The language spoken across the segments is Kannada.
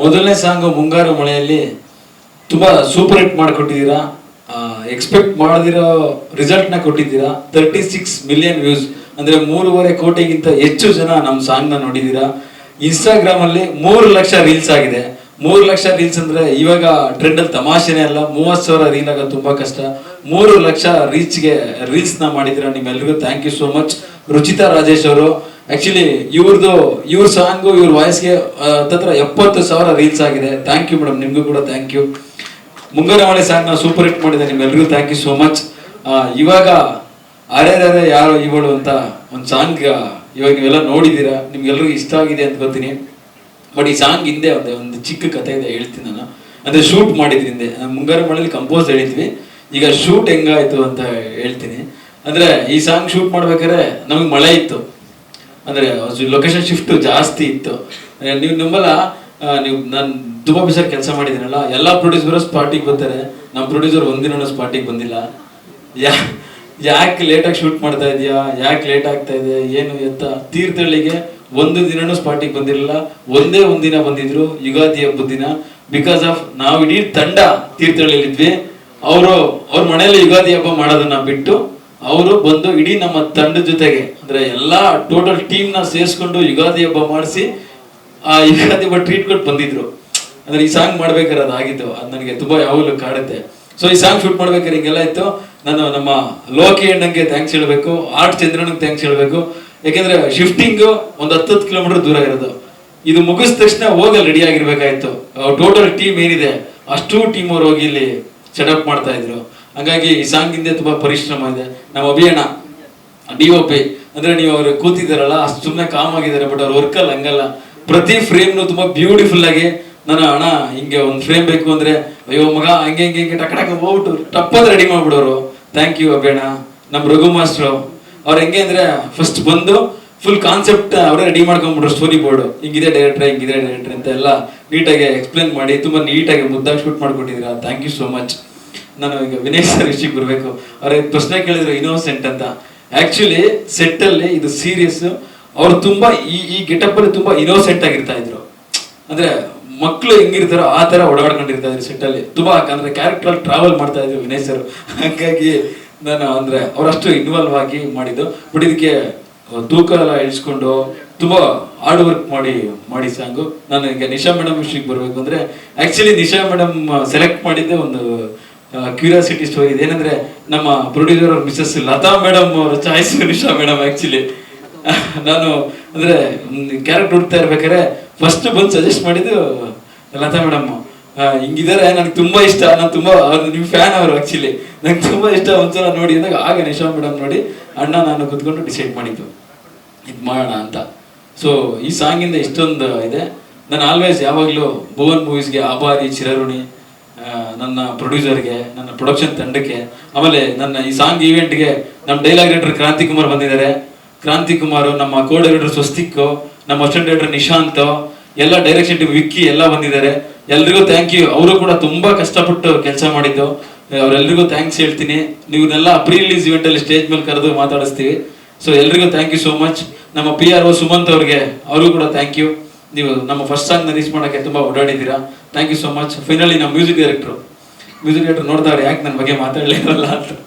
ಮೊದಲನೇ ಸಾಂಗು ಮುಂಗಾರು ಮಳೆಯಲ್ಲಿ ತುಂಬಾ ಸೂಪರ್ ಹಿಟ್ ಮಾಡಿಕೊಟ್ಟಿದ್ದೀರಾ. ಎಕ್ಸ್ಪೆಕ್ಟ್ ಮಾಡದಿರೋ ರಿಸಲ್ಟ್ನ ಕೊಟ್ಟಿದ್ದೀರಾ. ತರ್ಟಿ ಸಿಕ್ಸ್ ಮಿಲಿಯನ್ ವ್ಯೂಸ್ ಅಂದ್ರೆ ಮೂರುವರೆ ಕೋಟಿಗಿಂತ ಹೆಚ್ಚು ಜನ ನಮ್ಮ ಸಾಂಗ್ನ ನೋಡಿದ್ದೀರಾ. ಇನ್ಸ್ಟಾಗ್ರಾಮಲ್ಲಿ ಮೂರು ಲಕ್ಷ ರೀಲ್ಸ್ ಆಗಿದೆ. ಮೂರು ಲಕ್ಷ ರೀಲ್ಸ್ ಅಂದ್ರೆ ಇವಾಗ ಟ್ರೆಂಡಲ್ಲಿ ತಮಾಷೆನೇ ಅಲ್ಲ, ಮೂವತ್ತು ಸಾವಿರ ರೀಲ್ ಆಗೋದು ತುಂಬಾ ಕಷ್ಟ. ಮೂರು ಲಕ್ಷ ರೀಚ್ಗೆ ರೀಲ್ಸ್ನ ಮಾಡಿದಿರ ನಿಮ್ಮೆಲ್ರಿಗೂ. Thank you so much Ruchita Rajesh ಅವರು ಆಕ್ಚುಲಿ ಇವ್ರದ್ದು ಇವ್ರ ಸಾಂಗು ಇವ್ರ ವಾಯ್ಸ್ಗೆ ಹತ್ತತ್ರ ಎಪ್ಪತ್ತು ಸಾವಿರ ರೀಲ್ಸ್ ಆಗಿದೆ. ಥ್ಯಾಂಕ್ ಯು ಮೇಡಮ್ ನಿಮಗೂ ಕೂಡ ಥ್ಯಾಂಕ್ ಯು ಮುಂಗಾರ ಮಳೆ ಸಾಂಗ್ನ ಸೂಪರ್ ಹಿಟ್ ಮಾಡಿದೆ ನಿಮ್ಮೆಲ್ಲರಿಗೂ ಥ್ಯಾಂಕ್ ಯು ಸೋ ಮಚ್ ಇವಾಗ ಅರೆ ಯಾರು ಇವಳು ಅಂತ ಒಂದು ಸಾಂಗ್ ಇವಾಗ ನೀವೆಲ್ಲ ನೋಡಿದ್ದೀರಾ ನಿಮ್ಗೆಲ್ರಿಗೂ ಇಷ್ಟ ಆಗಿದೆ ಅಂತ ಗೊತ್ತೀನಿ. ಬಟ್ ಈ ಸಾಂಗ್ ಹಿಂದೆ ಒಂದು ಒಂದು ಚಿಕ್ಕ ಕಥೆ ಇದೆ, ಹೇಳ್ತೀನಿ ನಾನು. ಅಂದರೆ ಶೂಟ್ ಮಾಡಿದ್ರಿ ಹಿಂದೆ. ನಾನ್ ಮುಂಗಾರು ಮಳೆಯಲ್ಲಿ ಕಂಪೋಸ್ ಹೇಳಿದ್ವಿ. ಈಗ ಶೂಟ್ ಹೆಂಗಾಯಿತು ಅಂತ ಹೇಳ್ತೀನಿ. ಅಂದರೆ ಈ ಸಾಂಗ್ ಶೂಟ್ ಮಾಡ್ಬೇಕಾದ್ರೆ ನಮಗೆ ಮಳೆ ಇತ್ತು. ಅಂದ್ರೆ ಲೊಕೇಶನ್ ಶಿಫ್ಟ್ ಜಾಸ್ತಿ ಇತ್ತು. ನೀವು ಆ, ನೀವು ನಾನು ತುಂಬಾ ಬಿಸಾರ್ ಕೆಲಸ ಮಾಡಿದ್ದೀನಲ್ಲ ಎಲ್ಲಾ ಪ್ರೊಡ್ಯೂಸರ್ ಸ್ಪಾಟಿಗೆ ಬರ್ತಾರೆ. ನಮ್ಮ ಪ್ರೊಡ್ಯೂಸರ್ ಒಂದಿನ ಸ್ಪಾಟಿಗೆ ಬಂದಿಲ್ಲ. ಯಾ ಯಾಕೆ ಲೇಟಾಗಿ ಶೂಟ್ ಮಾಡ್ತಾ ಇದೆಯಾ ಯಾಕೆ ಲೇಟ್ ಆಗ್ತಾ ಇದೆ ಏನು ಎತ್ತ ತೀರ್ಥಹಳ್ಳಿಗೆ ಒಂದು ದಿನನೂ ಸ್ಪಾಟಿಗೆ ಬಂದಿರಲಿಲ್ಲ. ಒಂದೇ ಒಂದಿನ ಬಂದಿದ್ರು ಯುಗಾದಿ ಹಬ್ಬದ ದಿನ. ಬಿಕಾಸ್ ಆಫ್ ನಾವು ಇಡೀ ತಂಡ ತೀರ್ಥಹಳ್ಳಿಲಿದ್ವಿ ಅವರು ಅವ್ರ ಮನೆಯಲ್ಲಿ ಯುಗಾದಿ ಹಬ್ಬ ಮಾಡೋದನ್ನ ಬಿಟ್ಟು ಅವರು ಬಂದು ಇಡೀ ನಮ್ಮ ತಂಡದ ಜೊತೆಗೆ, ಅಂದ್ರೆ ಎಲ್ಲಾ ಟೋಟಲ್ ಟೀಮ್ನ ಸೇರಿಸ್ಕೊಂಡು ಯುಗಾದಿ ಹಬ್ಬ ಮಾಡಿಸಿ, ಆ ಯುಗಾದಿ ಹಬ್ಬ ಟ್ರೀಟ್ ಕೊಟ್ಟು ಬಂದಿದ್ರು. ಅಂದ್ರೆ ಈ ಸಾಂಗ್ ಮಾಡ್ಬೇಕಾದ್ರೆ ಅದಾಗಿತ್ತು ಅದು ನನಗೆ ತುಂಬಾ ಯಾವಾಗಲೂ ಕಾಡುತ್ತೆ. ಸೊ ಈ ಸಾಂಗ್ ಶೂಟ್ ಮಾಡ್ಬೇಕಾದ್ರೆ ಹಿಂಗೆಲ್ಲ ಇತ್ತು. ನಾನು ನಮ್ಮ ಲೋಕಿ ಅಣ್ಣಂಗೆ ಥ್ಯಾಂಕ್ಸ್ ಹೇಳಬೇಕು. ಆರ್ಟ್ ಚಂದ್ರನಿಗೆ ಥ್ಯಾಂಕ್ಸ್ ಹೇಳಬೇಕು. ಯಾಕೆಂದ್ರೆ ಶಿಫ್ಟಿಂಗ್ ಒಂದು ಹತ್ತು ಕಿಲೋಮೀಟರ್ ದೂರ ಇರೋದು. ಇದು ಮುಗಿದ ತಕ್ಷಣ ಹೋಗಲ್ ರೆಡಿ ಆಗಿರ್ಬೇಕಾಯ್ತು. ಟೋಟಲ್ ಟೀಮ್ ಏನಿದೆ, ಅಷ್ಟು ಟೀಮ್ ಅವ್ರು ಹೋಗಿ ಇಲ್ಲಿ ಸೆಟಪ್ ಮಾಡ್ತಾ ಇದ್ರು. ಹಂಗಾಗಿ ಈ ಸಾಂಗ್ ಹಿಂದೆ ತುಂಬಾ ಪರಿಶ್ರಮ ಇದೆ. ನಮ್ಮ ಅಭಿಯಣ್ಣ ಡಿ ಒ ಪಿ ಅಂದ್ರೆ ನೀವು ಅವ್ರು ಕೂತಿದ್ದಾರಲ್ಲ, ಅಷ್ಟು ಸುಮ್ಮನೆ ಕಾಮ್ ಆಗಿದ್ದಾರೆ ಬಟ್ ಅವ್ರ ವರ್ಕಲ್ಲಿ ಹಂಗಲ್ಲ. ಪ್ರತಿ ಫ್ರೇಮ್ನು ತುಂಬಾ ಬ್ಯೂಟಿಫುಲ್ ಆಗಿ, ನಾನು ಅಣ್ಣ, ಹಿಂಗೆ ಒಂದು ಫ್ರೇಮ್ ಬೇಕು ಅಂದ್ರೆ, ಅಯ್ಯೋ ಮಗ, ಹಂಗೆ, ಹಿಂಗೆ ಹಿಂಗೆ, ಟಕ್ ಟಕ್, ಹೋಗ್ಬಿಟ್ಟು ಟಪ್ಪದ ರೆಡಿ ಮಾಡ್ಬಿಡೋರು. ಥ್ಯಾಂಕ್ ಯು ಅಭಿಯಣ್ಣ ನಮ್ಮ ರಘು ಮಾಸ್ಟ್ರು. ಅವ್ರು ಹೆಂಗೆ ಅಂದ್ರೆ ಫಸ್ಟ್ ಬಂದು ಫುಲ್ ಕಾನ್ಸೆಪ್ಟ್ ಅವರೇ ರೆಡಿ ಮಾಡ್ಕೊಂಡ್ಬಿಟ್ರು ಸ್ಟೋರಿ ಬೋರ್ಡ್ ಹಿಂಗಿದೆ ಡೈರೆಕ್ಟರ್ ಹಿಂಗಿದೆ ಡೈರೆಕ್ಟರ್ ಅಂತ ಎಲ್ಲ ನೀಟಾಗಿ ಎಕ್ಸ್ಪ್ಲೇನ್ ಮಾಡಿ, ತುಂಬಾ ನೀಟಾಗಿ ಮುದ್ದಾಗಿ ಶೂಟ್ ಮಾಡ್ಕೊಟ್ಟಿದ್ದೀರಾ ಥ್ಯಾಂಕ್ ಯು ಸೋ ಮಚ್ ನಾನು ಈಗ ವಿನೇಶ್ ಸರ್ ವಿಷಯಕ್ಕೆ ಬರಬೇಕು. ಅವ್ರಿಗೆ ಪ್ರಶ್ನೆ ಕೇಳಿದ್ರು ಇನೋಸೆಂಟ್ ಅಂತ. ಆಕ್ಚುಲಿ ಸೆಟ್ ಅಲ್ಲಿ ಇದು ಸೀರಿಯಸ್ ಅವ್ರು ತುಂಬಾ ಈ ಈ ಗೆಟಪ್ ಅಲ್ಲಿ ತುಂಬಾ ಇನೋಸೆಂಟ್ ಆಗಿರ್ತಾ ಇದ್ರು. ಅಂದ್ರೆ ಮಕ್ಕಳು ಹೆಂಗಿರ್ತಾರೋ ಆ ತರ ಓಡಾಡ್ಕೊಂಡಿರ್ತಾ ಇದ್ರು ಸೆಟ್ ಅಲ್ಲಿ. ತುಂಬಾ ಅಂದ್ರೆ ಕ್ಯಾರೆಕ್ಟರ್ ಅಲ್ಲಿ ಟ್ರಾವೆಲ್ ಮಾಡ್ತಾ ಇದ್ರು ವಿನೇಶ್ ಸರ್. ಹಾಗಾಗಿ ನಾನು ಅಂದ್ರೆ ಅವರಷ್ಟು ಇನ್ವಾಲ್ವ್ ಆಗಿ ಮಾಡಿದ್ದು. ಬಟ್ ಇದಕ್ಕೆ ತೂಕ ಎಲ್ಲ ಇಳಿಸ್ಕೊಂಡು ತುಂಬಾ ಹಾರ್ಡ್ ವರ್ಕ್ ಮಾಡಿ ಮಾಡಿ ಸಾಂಗು. ನಾನು ಈಗ ನಿಶಾ ಮೇಡಮ್ ವಿಷಯಕ್ಕೆ ಬರಬೇಕು ಅಂದ್ರೆ ಆಕ್ಚುಲಿ ನಿಶಾ ಮೇಡಮ್ ಸೆಲೆಕ್ಟ್ ಮಾಡಿದ್ದೆ ಒಂದು ಕ್ಯೂರಿಯಾಸಿಟಿ ಸ್ಟೋರಿ ಇದೇನಂದ್ರೆ ನಮ್ಮ ಪ್ರೊಡ್ಯೂಸರ್ ಅವ್ರ ಮಿಸಸ್ ಲತಾ ಮೇಡಮ್ ಅವರ ಚಾಯ್ಸ್ ನಿಶಾ ಮೇಡಮ್ ಆಕ್ಚುಲಿ ನಾನು ಅಂದ್ರೆ ಕ್ಯಾರೆಕ್ಟರ್ ಹುಡ್ತಾ ಇರ್ಬೇಕಾದ್ರೆ ಫಸ್ಟ್ ಬಂದು ಸಜೆಸ್ಟ್ ಮಾಡಿದ್ದು ಲತಾ ಮೇಡಮ್ ಹಿಂಗಿದ್ದಾರೆ ನನಗೆ ತುಂಬಾ ಇಷ್ಟ. ನಾನು ತುಂಬಾ ನಿಮ್ ಫ್ಯಾನ್ ಅವರು ಆಕ್ಚುಲಿ ನಂಗೆ ತುಂಬಾ ಇಷ್ಟ. ಒಂದ್ಸಲ ನೋಡಿ ಅಂದಾಗ ಆಗ ನಿಶಾ ಮೇಡಮ್ ನೋಡಿ ಅಣ್ಣ ನಾನು ಕುತ್ಕೊಂಡು ಡಿಸೈಡ್ ಮಾಡಿದ್ದು. ಇದು ಮಾಡೋಣ ಅಂತ. ಸೊ ಈ ಸಾಂಗಿಂದ ಇಷ್ಟೊಂದು ಇದೆ. ನಾನು ಆಲ್ವೇಸ್ ಯಾವಾಗಲೂ ಭುವನ್ ಮೂವೀಸ್ಗೆ ಆಭಾರಿ ಚಿರಋಣಿ ಆ, ನನ್ನ ಪ್ರೊಡ್ಯೂಸರ್ಗೆ ನನ್ನ ಪ್ರೊಡಕ್ಷನ್ ತಂಡಕ್ಕೆ, ಆಮೇಲೆ ನನ್ನ ಈ ಸಾಂಗ್ ಈವೆಂಟ್ಗೆ ನಮ್ಮ ಡೈಲಾಗ್ ಡೈರೆಕ್ಟರ್ ಕ್ರಾಂತಿ ಕುಮಾರ್ ಬಂದಿದ್ದಾರೆ. ಕ್ರಾಂತಿ ಕುಮಾರ್, ನಮ್ಮ ಕೋ ಡೈರೆಕ್ಟರ್ ಸ್ವಸ್ತಿಕ್, ನಮ್ಮ ಅಸಿಸ್ಟೆಂಟ್ ಡೈರೆಕ್ಟರ್ ನಿಶಾಂತ್, ಎಲ್ಲ ಡೈರೆಕ್ಷನ್ ಟೀಮ್ ವಿಕ್ಕಿ ಎಲ್ಲ ಬಂದಿದ್ದಾರೆ. ಎಲ್ರಿಗೂ ಥ್ಯಾಂಕ್ ಯು ಅವರು ಕೂಡ ತುಂಬಾ ಕಷ್ಟಪಟ್ಟು ಕೆಲಸ ಮಾಡಿದ್ದು. ಅವರೆಲ್ಲರಿಗೂ ಥ್ಯಾಂಕ್ಸ್ ಹೇಳ್ತೀನಿ. ನೀವನ್ನೆಲ್ಲ ಪ್ರೀ ರಿಲೀಸ್ ಇವೆಂಟ್ ಅಲ್ಲಿ ಸ್ಟೇಜ್ ಮೇಲೆ ಕರೆದು ಮಾತಾಡಿಸ್ತೀವಿ. ಸೊ ಎಲ್ರಿಗೂ ಥ್ಯಾಂಕ್ ಯು ಸೋ ಮಚ್ ನಮ್ಮ ಪಿ ಆರ್ ಓ ಸುಮಂತ್ ಅವ್ರಿಗೆ ಅವರು ಕೂಡ ಥ್ಯಾಂಕ್ ಯು ನೀವು ನಮ್ಮ ಫಸ್ಟ್ ಸಾಂಗ್ ರೀಚ್ ಮಾಡೋಕ್ಕೆ ತುಂಬ ಓಡಾಡಿದ್ದೀರಾ. Thank you so much finally ನಮ್ಮ ಮ್ಯೂಸಿಕ್ ಡೈರೆಕ್ಟ್ರು ಮ್ಯೂಸಿಕ್ ಡೈರೆಕ್ಟರ್ ನೋಡ್ತಾರೆ ಯಾಕೆ ನನ್ನ ಬಗ್ಗೆ ಮಾತಾಡಲಿರಲ್ಲ ಅಂತ.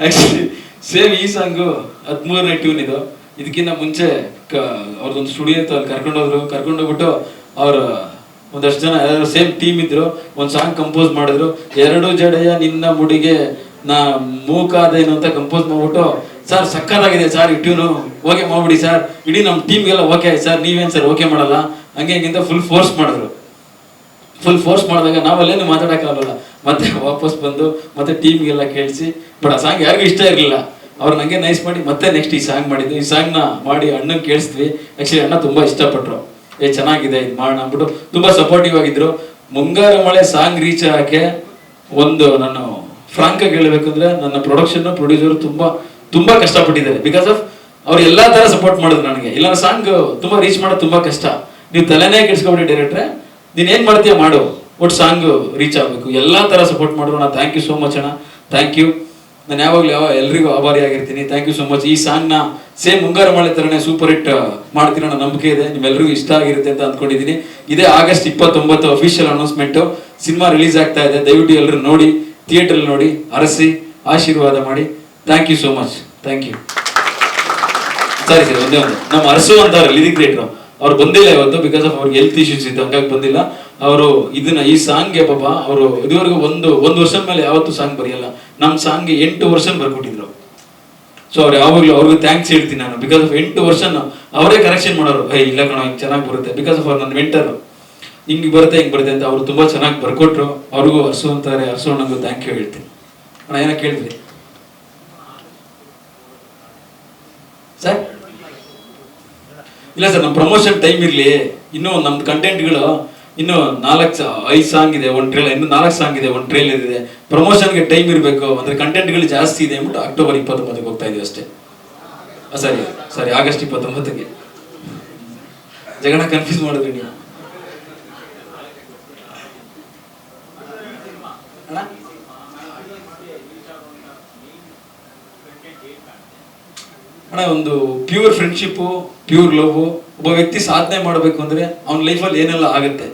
ಆ್ಯಕ್ಚುಲಿ ಸೇಮ್ ಈ ಸಾಂಗು ಹದಿಮೂರನೇ ಟ್ಯೂನ್ ಇದು. ಇದಕ್ಕಿಂತ ಮುಂಚೆ ಕ- ಅವ್ರದ್ದೊಂದು ಸ್ಟುಡಿಯೋ ಇತ್ತು, ಅಲ್ಲಿ ಕರ್ಕೊಂಡೋದ್ರು ಕರ್ಕೊಂಡೋಗ್ಬಿಟ್ಟು ಅವರು, ಒಂದಷ್ಟು ಜನ ಯಾರು ಸೇಮ್ ಟೀಮ್ ಇದ್ರು. ಒಂದು ಸಾಂಗ್ ಕಂಪೋಸ್ ಮಾಡಿದ್ರು. ಎರಡು ಜಡೆಯ ನಿನ್ನ ಮುಡಿಗೆ ನಾ ಮೂಕಾದೇನು ಅಂತ ಕಂಪೋಸ್ ಮಾಡ್ಬಿಟ್ಟು, ಸರ್, ಸಕ್ಕತ್ತಾಗಿದೆ, ಸರ್, ಈ ಟ್ಯೂನು ಓಕೆ ಮಾಡ್ಬಿಡಿ, ಸರ್. ಇಡೀ ನಮ್ಮ ಟೀಮ್ಗೆಲ್ಲ ಓಕೆ ಸರ್. ನೀವೇನು ಸರ್ ಓಕೆ ಮಾಡಲ್ಲ? ಹಂಗೆ ಹಿಂಗಿಂದ ಫುಲ್ ಫೋರ್ಸ್ ಮಾಡಿದ್ರು. ಫುಲ್ ಫೋರ್ಸ್ ಮಾಡಿದಾಗ ನಾವಲ್ಲೇನು ಮಾತಾಡೋಕ್ಕಾಗಲ್ಲ. ಮತ್ತೆ ವಾಪಸ್ ಬಂದು, ಮತ್ತೆ ಟೀಮ್ಗೆಲ್ಲ ಕೇಳಿಸಿ ಬಟ್ ಆ ಸಾಂಗ್ ಯಾರಿಗೂ ಇಷ್ಟ ಇರಲಿಲ್ಲ. ಅವ್ರು ನಂಗೆ ನೈಸ್ ಮಾಡಿ, ಮತ್ತೆ ನೆಕ್ಸ್ಟ್ ಈ ಸಾಂಗ್ ಮಾಡಿದ್ದು. ಈ ಸಾಂಗ್ನ ಮಾಡಿ ಅಣ್ಣಂಗೆ ಕೇಳಿಸಿದ್ವಿ. ಆ್ಯಕ್ಚುಲಿ ಅಣ್ಣ ತುಂಬ ಇಷ್ಟಪಟ್ಟರು ಏ, ಚೆನ್ನಾಗಿದೆ, ಇದು ಮಾಡೋಣ ಅಂದ್ಬಿಟ್ಟು ತುಂಬ ಸಪೋರ್ಟಿವ್ ಆಗಿದ್ರು. ಮುಂಗಾರು ಮಳೆ ಸಾಂಗ್ ರೀಚ್ ಆಗಕ್ಕೆ ಒಂದು ನಾನು ಫ್ರಾಂಕ್ ಹೇಳಬೇಕಂದ್ರೆ ಹೇಳ್ಬೇಕಂದ್ರೆ ನನ್ನ ಪ್ರೊಡಕ್ಷನ್ ಪ್ರೊಡ್ಯೂಸರ್ ತುಂಬ ತುಂಬ ಕಷ್ಟಪಟ್ಟಿದ್ದಾರೆ. ಬಿಕಾಸ್ ಆಫ್ ಅವ್ರು ಎಲ್ಲ ಥರ ಸಪೋರ್ಟ್ ಮಾಡಿದ್ರು ನನಗೆ. ಇಲ್ಲ ಸಾಂಗ್ ತುಂಬ ರೀಚ್ ಮಾಡೋದು ತುಂಬ ಕಷ್ಟ. ನೀವು ತಲೆನೇ ಕೆಡ್ಸ್ಕೊಬಿಡಿ ಡೈರೆಕ್ಟ್ರೆ ನೀನು ಏನು ಮಾಡ್ತೀಯ ಮಾಡು. ಒಟ್ಟು ಸಾಂಗ್ ರೀಚ್ ಆಗಬೇಕು. ಎಲ್ಲಾ ತರ ಸಪೋರ್ಟ್ ಮಾಡಿದ್ರು ನಾ ಥ್ಯಾಂಕ್ ಯು ಸೋ ಮಚ್ ಅಣ್ಣ. ಥ್ಯಾಂಕ್ ಯು ನಾನು ಯಾವಾಗಲೂ ಯಾವ ಎಲ್ರಿಗೂ ಆಭಾರಿಯಾಗಿರ್ತೀನಿ ಥ್ಯಾಂಕ್ ಯು ಸೊ ಮಚ್ ಈ ಸಾಂಗ್ನ ಸೇಮ್ ಮುಂಗಾರು ಮಳೆ ಥರನೇ ಸೂಪರ್ ಹಿಟ್ ಮಾಡ್ತೀನಿ ಅನ್ನೋ ನಂಬಿಕೆ ಇದೆ. ನಿಮ್ಮೆಲ್ಲರಿಗೂ ಇಷ್ಟ ಆಗಿರುತ್ತೆ ಅಂತ ಅಂದ್ಕೊಂಡಿದ್ದೀನಿ ಇದೇ ಆಗಸ್ಟ್ ಇಪ್ಪತ್ತೊಂಬತ್ತು ಅಫಿಷಿಯಲ್ ಅನೌನ್ಸ್ಮೆಂಟು ಸಿನಿಮಾ ರಿಲೀಸ್ ಆಗ್ತಾ ಇದೆ. ದಯವಿಟ್ಟು ಎಲ್ಲರೂ ನೋಡಿ ಥಿಯೇಟ್ರಲ್ಲಿ ನೋಡಿ, ಅರಸಿ, ಆಶೀರ್ವಾದ ಮಾಡಿ. Thank you so much thank you ಸರಿ ಸರಿ, ಒಂದೇ ಒಂದು. ನಮ್ಮ ಅರಸು ಅಂತ ಲಿರಿಕ್ ರೈಟ್ರು ಅವ್ರು ಬಂದಿಲ್ಲ ಇವತ್ತು ಬಿಕಾಸ್ ಆಫ್ ಅವ್ರಿಗೆ ಹೆಲ್ತ್ ಇಶ್ಯೂಸ್ ಇತ್ತು, ಹಂಗಾಗಿ ಬಂದಿಲ್ಲ. ಅವರು ಇದನ್ನ ಈ ಸಾಂಗ್ಗೆ ಪಾಪ ಅವರು ಇದುವರೆಗೂ ಒಂದು ಒಂದು ವರ್ಷ ಮೇಲೆ ಯಾವತ್ತೂ ಸಾಂಗ್ ಬರೆಯಲ್ಲ. ನಮ್ಮ ಸಾಂಗ್ಗೆ ಎಂಟು ವರ್ಷ ಬರ್ಕೊಟ್ಟಿದ್ರು. ಸೊ ಅವ್ರು ಯಾವಾಗಲೂ ಅವ್ರಿಗೂ ಥ್ಯಾಂಕ್ಸ್ ಹೇಳ್ತೀನಿ ನಾನು. ಬಿಕಾಸ್ ಆಫ್ ಎಂಟು ವರ್ಷ ಅವರೇ ಕರೆಕ್ಷನ್ ಮಾಡೋರು. ಏ ಇಲ್ಲ ಕಣ, ಹಿಂಗೆ ಚೆನ್ನಾಗಿ ಬರುತ್ತೆ. ಬಿಕಾಸ್ ಆಫ್ ಅವ್ರು ನನ್ನ ಮೆಂಟರು ಹಿಂಗೆ ಬರುತ್ತೆ ಹಿಂಗೆ ಬರುತ್ತೆ ಅಂತ ಅವ್ರು ತುಂಬಾ ಚೆನ್ನಾಗಿ ಬರ್ಕೊಟ್ರು. ಅವ್ರಿಗೂ ಹರ್ಸು ಅಂತಾರೆ ಹರ್ಸು ಅಣ್ಣಂಗೂ ಥ್ಯಾಂಕ್ ಯು ಹೇಳ್ತೀನಿ. ಅಣ್ಣ, ಏನೋ ಕೇಳಿದ್ರಿ ಸರ್? ಇಲ್ಲ ಸರ್ ನಮ್ಮ ಪ್ರಮೋಷನ್ ಟೈಮ್ ಇರಲಿ. ಇನ್ನೂ ನಮ್ಮ ಕಂಟೆಂಟ್ಗಳು ಇನ್ನು ನಾಲ್ಕು ಐದು ಸಾಂಗ್ ಇದೆ, ಒಂದು ಟ್ರೇಲರ್ ಇನ್ನು ನಾಲ್ಕು ಸಾಂಗ್ ಇದೆ, ಒಂದು ಟ್ರೇಲರ್ ಇದೆ. ಪ್ರಮೋಷನ್ಗೆ ಟೈಮ್ ಇರಬೇಕು. ಅಂದರೆ ಕಂಟೆಂಟ್ಗಳು ಜಾಸ್ತಿ ಇದೆ ಅಂದ್ಬಿಟ್ಟು ಅಕ್ಟೋಬರ್ ಇಪ್ಪತ್ತೊಂಬತ್ತಕ್ಕೆ ಹೋಗ್ತಾ ಇದೀವಿ ಅಷ್ಟೇ. ಸರಿ ಸರಿ ಆಗಸ್ಟ್ ಇಪ್ಪತ್ತೊಂಬತ್ತಕ್ಕೆ. ಜಗಣ ಕನ್ಫ್ಯೂಸ್ ಮಾಡಿದ್ರಿ ನೀವು. ಅಣ್ಣ? ಅಣ್ಣ, ಒಂದು ಪ್ಯೂರ್ ಫ್ರೆಂಡ್ಶಿಪ್ಪು ಪ್ಯೂರ್ ಲವ್ ಒಬ್ಬ ವ್ಯಕ್ತಿ ಸಾಧನೆ ಮಾಡಬೇಕು ಅಂದ್ರೆ ಅವ್ನ ಲೈಫಲ್ಲಿ ಏನೆಲ್ಲ ಆಗುತ್ತೆ?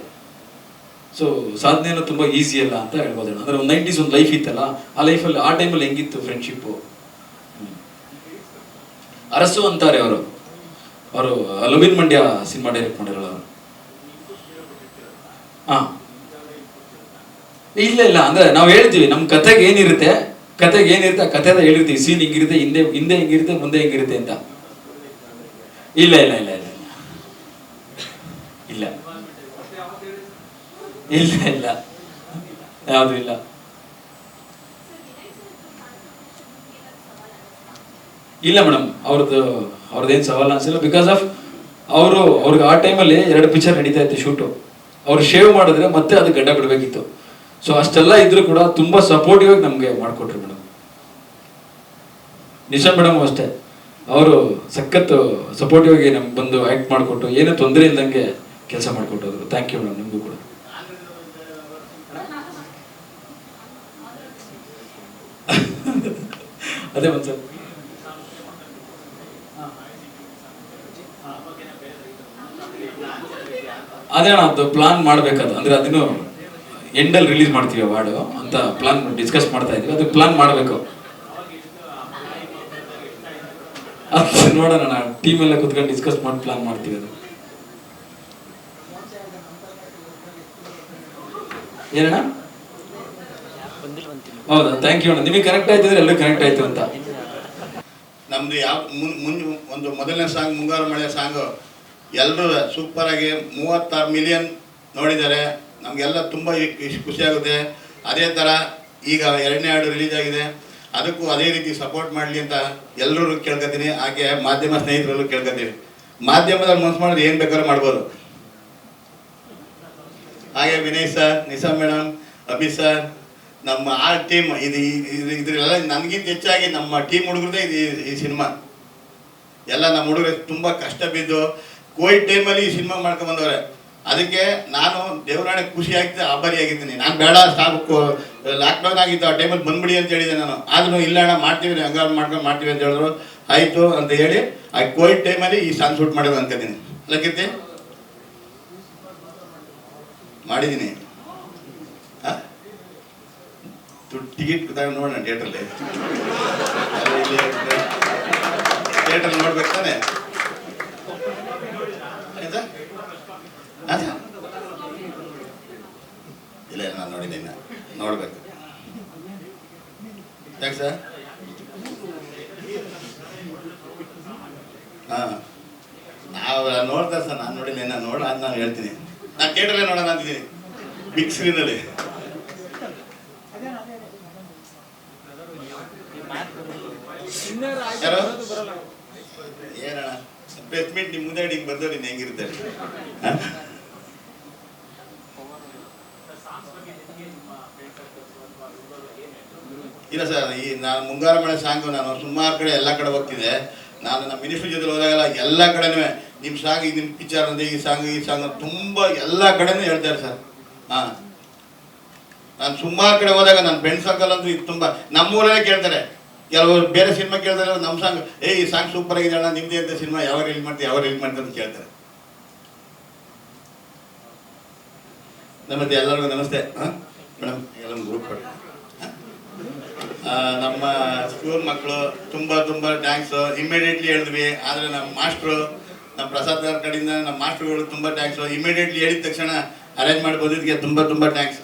ಸೊ ಸಾಧನೆಯನ್ನು ತುಂಬಾ ಈಸಿ ಅಲ್ಲ ಅಂತ ಹೇಳ್ಬೋದು ಅಣ್ಣ. ಅಂದ್ರೆ ಒಂದು ನೈಂಟೀಸ್ ಒಂದು ಲೈಫ್ ಇತ್ತಲ್ಲ, ಆ ಲೈಫಲ್ಲಿ ಆ ಟೈಮಲ್ಲಿ ಹೆಂಗಿತ್ತು ಫ್ರೆಂಡ್ಶಿಪ್ಪು ಅರಸು ಅಂತಾರೆ ಅವರು. ಅವರು ಲವಿನ್ ಮಂಡ್ಯ ಸಿನಿಮಾ ಡೈರೆಕ್ಟ್ ಮಾಡಿರೋರು ಅವರು. ಹಾಂ. ಇಲ್ಲ ಇಲ್ಲ, ಅಂದ್ರೆ ನಾವು ಹೇಳ್ತೀವಿ ನಮ್ಮ ಕತೆಗೆ ಏನಿರುತ್ತೆ? ಕತೆಗೆ ಏನಿರುತ್ತೆ? ಆ ಅಂತ ಹೇಳಿರ್ತೀವಿ. ಸೀನ್ ಹಿಂಗಿರುತ್ತೆ, ಹಿಂದೆ ಹಿಂದೆ ಹಿಂಗಿರುತ್ತೆ, ಮುಂದೆ ಹಿಂಗಿರುತ್ತೆ ಅಂತ. ಇಲ್ಲ ಇಲ್ಲ ಇಲ್ಲ ಇಲ್ಲ ಇಲ್ಲ. ಇಲ್ಲ. ಇಲ್ಲ ಯಾವುದು ಇಲ್ಲ? ಇಲ್ಲ ಮೇಡಮ್ ಅವ್ರದ್ದು, ಅವ್ರದ್ದೇನು ಸವಾಲ್ ಅನ್ಸಿಲ್ಲ. ಬಿಕಾಸ್ ಆಫ್ ಅವರು, ಅವ್ರಿಗೆ ಆ ಟೈಮಲ್ಲಿ ಎರಡು ಪಿಕ್ಚರ್ ನಡೀತಾ ಇತ್ತು ಶೂಟು ಅವ್ರು ಶೇವ್ ಮಾಡಿದ್ರೆ ಮತ್ತೆ ಅದು ಗಡ್ಡ ಬಿಡಬೇಕಿತ್ತು. ಸೊ ಅಷ್ಟೆಲ್ಲ ಇದ್ರೂ ಕೂಡ ತುಂಬಾ ಸಪೋರ್ಟಿವ್ ಆಗಿ ನಮಗೆ ಮಾಡಿಕೊಟ್ರು ಮೇಡಮ್. ನಿಶಾ ಮೇಡಮ್ ಅಷ್ಟೇ. ಅವರು ಸಖತ್ ಸಪೋರ್ಟಿವ್ ಆಗಿ ನಮ್ಗೆ ಬಂದು ಆಕ್ಟ್ ಮಾಡಿಕೊಟ್ಟು ಏನೂ ತೊಂದರೆ ಇಲ್ಲದಂಗೆ ಕೆಲಸ ಮಾಡಿಕೊಟ್ಟೋದ್ರು ಥ್ಯಾಂಕ್ ಯು ಮೇಡಮ್ ನಿಮಗೂ ಕೂಡ. ಅದೇ ಒಂದು ಸರ್ ಅದೇ ಅಣ್ಣ, ಅದು ಪ್ಲಾನ್ ಮಾಡ್ಬೇಕದು. ಅಂದ್ರೆ ಅದನ್ನು ಎಂಡಲ್ಲಿ ರಿಲೀಸ್ ಮಾಡ್ತೀವಿ ವಾರ್ಡು ಅಂತ ಪ್ಲಾನ್ ಡಿಸ್ಕಸ್ ಮಾಡ್ತಾ ಇದೀವಿ. ಅದಕ್ಕೆ ಪ್ಲಾನ್ ಮಾಡಬೇಕು. ಅದು ನೋಡೋಣ ಟೀಮ್ ಕುತ್ಕೊಂಡು ಡಿಸ್ಕಸ್ ಮಾಡಿ ಪ್ಲಾನ್ ಮಾಡ್ತೀವಿ ಅದು. ಏನಣ್ಣ? ಹೌದಾ? ಥ್ಯಾಂಕ್ ಯು ಅಣ್ಣ. ನಿಮಗೆ ಕರೆಕ್ಟ್ ಆಯ್ತಿದ್ರೆ ಎಲ್ಲರೂ ಕರೆಕ್ಟ್ ಆಯ್ತು ಅಂತ. ನಮ್ದು ಯಾವ, ಮುನ್ ಒಂದು ಮೊದಲನೇ ಸಾಂಗ್ ಮುಂಗಾರು ಮಳೆ ಸಾಂಗು ಎಲ್ಲರೂ ಸೂಪರ್ ಆಗಿ ಮೂವತ್ತಾರು ಮಿಲಿಯನ್ ನೋಡಿದ್ದಾರೆ. ನಮಗೆಲ್ಲ ತುಂಬ ಖುಷಿಯಾಗುತ್ತೆ ಅದೇ ಥರ ಈಗ ಎರಡನೇ ಹಾಡು ರಿಲೀಸ್ ಆಗಿದೆ. ಅದಕ್ಕೂ ಅದೇ ರೀತಿ ಸಪೋರ್ಟ್ ಮಾಡಲಿ ಅಂತ ಎಲ್ಲರೂ ಕೇಳ್ಕೊತೀನಿ ಹಾಗೆ ಮಾಧ್ಯಮ ಸ್ನೇಹಿತರಲ್ಲೂ ಕೇಳ್ಕೊತೀವಿ ಮಾಧ್ಯಮದಲ್ಲಿ ಮನಸ್ಸು ಮಾಡೋದು ಏನು ಬೇಕಾದ್ರೂ ಮಾಡ್ಬೋದು. ಹಾಗೆ Vinay sir Nisa madam Abhi sir ನಮ್ಮ ಆ ಟೀಮ್ ಇದು ಇದು ಇದ್ರೆಲ್ಲ ನನಗಿಂತ ಹೆಚ್ಚಾಗಿ ನಮ್ಮ ಟೀಮ್ ಹುಡುಗರದೇ ಇದು ಈ- ಸಿನಿಮಾ ಎಲ್ಲ ನಮ್ಮ ಹುಡುಗರು ತುಂಬ ಕಷ್ಟ ಬಿದ್ದು, ಕೋವಿಡ್ ಟೈಮಲ್ಲಿ ಈ ಸಿನಿಮಾ ಮಾಡ್ಕೊಂಡ್ ಬಂದವ್ರೆ. ಅದಕ್ಕೆ ನಾನು ದೇವರಾಣೆ ಆಭಾರಿ ಆಗಿದ್ದೀನಿ. ನಾನು ಬೇಡ, ಸಾಕು ಲಾಕ್ಡೌನ್ ಆಗಿತ್ತು, ಆ ಟೈಮಲ್ಲಿ ಬಂದ್ಬಿಡಿ ಅಂತ ಹೇಳಿದೆ ನಾನು. ಆದ್ರೂ ಇಲ್ಲ ಅಣ್ಣ, ಮಾಡ್ತೀವಿ, ಹಂಗಾರು ಮಾಡ್ಕೊಂಡು ಮಾಡ್ತೀವಿ ಅಂತ ಹೇಳಿದ್ರು. ಆಯಿತು ಅಂತ ಹೇಳಿ, ಆ ಕೋವಿಡ್ ಟೈಮಲ್ಲಿ ಈ ಸಾಂಗ್ ಶೂಟ್ ಮಾಡೋದು ಅನ್ಕೋತೀನಿ ಲಕ್ಕೀರ್ತಿ ಕೀರ್ತಿ? ಮಾಡಿದ್ದೀನಿ ಟಿಕೆಟ್ ನೋಡೋಣ ಥಿಯೇಟ್ರಲ್ಲಿ ಥಿಯೇಟ್ರಲ್ಲಿ ನೋಡ್ಬೇಕು ತಾನೆ ಆಯ್ತಾ ಆಯ್ತಾ? ಇಲ್ಲ ನಾನು ನೋಡಿದ್ದೀನಿ ನೋಡ್ಬೇಕು. ಯಾಕೆ ಸರ್? ಹಾಂ. ನಾವು ನೋಡ್ತಾರೆ ಸರ್, ನಾನು ನೋಡಿ ನಾನು ನೋಡ ಅದು ನಾನು ಹೇಳ್ತೀನಿ. ನಾನು ಥಿಯೇಟ್ರಲ್ಲೇ ನೋಡೋಣ ಅಂತಿದ್ದೀನಿ. ಬಿಗ್ ಸ್ಕ್ರೀನಲ್ಲಿ ಏನಣ್ಣ? ನಿಮ್ಮ ಮುಂದೆ ಹಿಂಗೆ ಬಂದವ್ರು ಇನ್ನು ಹೆಂಗಿರುತ್ತೆ? ಹ? ಇಲ್ಲ ಸರ್ ಈ ನಾನು ಮುಂಗಾರು ಮಳೆ ಸಾಂಗು ನಾನು ಸುಮಾರು ಕಡೆ ಎಲ್ಲ ಕಡೆ ಹೋಗ್ತಿದ್ದೆ. ನಾನು ನಮ್ಮ ಮಿನಿಸ್ಟ್ರಿ ಜೊತೆ ಹೋದಾಗೆಲ್ಲ ಎಲ್ಲ ಕಡೆನೂ ನಿಮ್ಮ ಸಾಂಗ್ ನಿಮ್ಮ ಪಿಕ್ಚರ್ ಅಂದ್ರೆ ಈ ಸಾಂಗ್ ಈ ಸಾಂಗ್ ತುಂಬ ಎಲ್ಲ ಕಡೆನೂ ಹೇಳ್ತಾರೆ ಸರ್. ಹಾಂ. ನಾನು ಸುಮಾರು ಕಡೆ ಹೋದಾಗ ನನ್ನ ಫ್ರೆಂಡ್ ಸರ್ಕಲ್ ಅಂತೂ ಇದು ತುಂಬ ನಮ್ಮೂರಲ್ಲೇ ಕೇಳ್ತಾರೆ. ಕೆಲವರು ಬೇರೆ ಸಿನಿಮಾ ಕೇಳ್ತಾರೆ ನಮ್ಮ ಸಾಂಗ್ ಏ ಈ ಸಾಂಗ್ ಸೂಪರ್ ಆಗಿದೆ ಅಣ್ಣ ನಿಮ್ದೇ ಅಂತ ಸಿನಿಮಾ ಯಾವಾಗ ರಿಲೀಸ್ ಮಾಡ್ತೀವಿ ಯಾವಾಗ ರಿಲೀಸ್ ಮಾಡ್ತೀವಿ ಅಂತ ಕೇಳ್ತಾರೆ. ನಮಸ್ತೆ ಎಲ್ಲರಿಗೂ ನಮಸ್ತೆ. ಮೇಡಮ್ ಎಲ್ಲ ಗ್ರೂಪ್ ಕೊಡಿ. ಆ, ನಮ್ಮ ಸ್ಕೂಲ್ ಮಕ್ಕಳು ತುಂಬ ತುಂಬ ಥ್ಯಾಂಕ್ಸ್ ಇಮಿಡಿಯೇಟ್ಲಿ ಹೇಳಿದ್ವಿ. ಆದರೆ ನಮ್ಮ ಮಾಸ್ಟ್ರು ನಮ್ಮ ಪ್ರಸಾದ್ ಕಡೆಯಿಂದ ನಮ್ಮ ಮಾಸ್ಟ್ರುಗಳು ತುಂಬ ಥ್ಯಾಂಕ್ಸ್ ಇಮಿಡಿಯೇಟ್ಲಿ ಹೇಳಿದ ತಕ್ಷಣ ಅರೇಂಜ್ ಮಾಡಿ ಬಂದಿದ್ದಕ್ಕೆ ತುಂಬ ತುಂಬ ಥ್ಯಾಂಕ್ಸ್